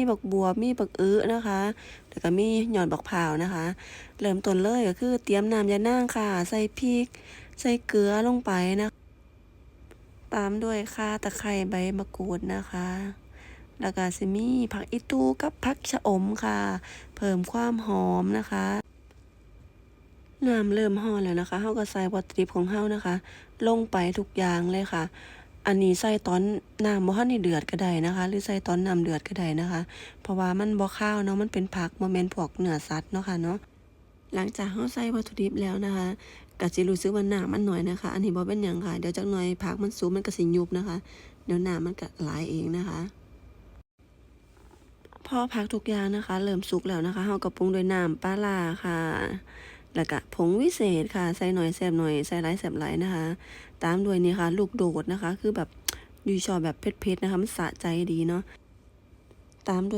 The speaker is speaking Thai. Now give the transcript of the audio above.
มีบักบัวมีบักอื้อนะคะแล้วก็มีหย่อดบักพร้าวนะคะ เริ่มต้นเลยก็คือเตรียมน้ำยานางค่ะ ใส่พริก ใส่เกลือลงไปนะตามด้วยข่าตะไคร้ใบมะกรูดนะคะ แล้วก็สิมีผักอีตูกับผักชะอมค่ะ เพิ่มความหอมนะคะน้ำเริ่มห่อแล้วนะคะเฮาก็ใส่วัตถุดิบของเฮานะคะ ลงไปทุกอย่างเลยค่ะ อันนี้ใส่ตอนน้ำบ่ทันได้เดือดก็ได้นะคะ หรือใส่ตอนน้ำเดือดก็ได้นะคะ เพราะว่ามันบ่ข้าวเนาะมันเป็นผักบ่แม่นพวกเนื้อสัตว์เนาะค่ะเนาะหลังจากเฮาใส่วัตถุดิบแล้วนะคะก็สิรู้สึกว่าน้ำมันหน้อยนะคะ อันนี้บ่เป็นหยังค่ะเดี๋ยวจักหน่อยผักมันสุกมันก็สิยุบนะคะ เดี๋ยวน้ำมันก็ไหลเองนะคะพอผักทุกอย่างนะคะ เริ่มสุกแล้วนะคะเฮาก็ปรุงด้วยน้ำปลาร้าค่ะ แล้วก็ผงวิเศษค่ะ ใส่หน่อยแซ่บหน่อย ใส่หลายแซ่บหลายนะคะ ตามด้วยนี่ค่ะ ลูกโดดนะคะ คือแบบยูชอบแบบเผ็ดๆนะคะ มันสะใจดีเนาะ ตามด้วย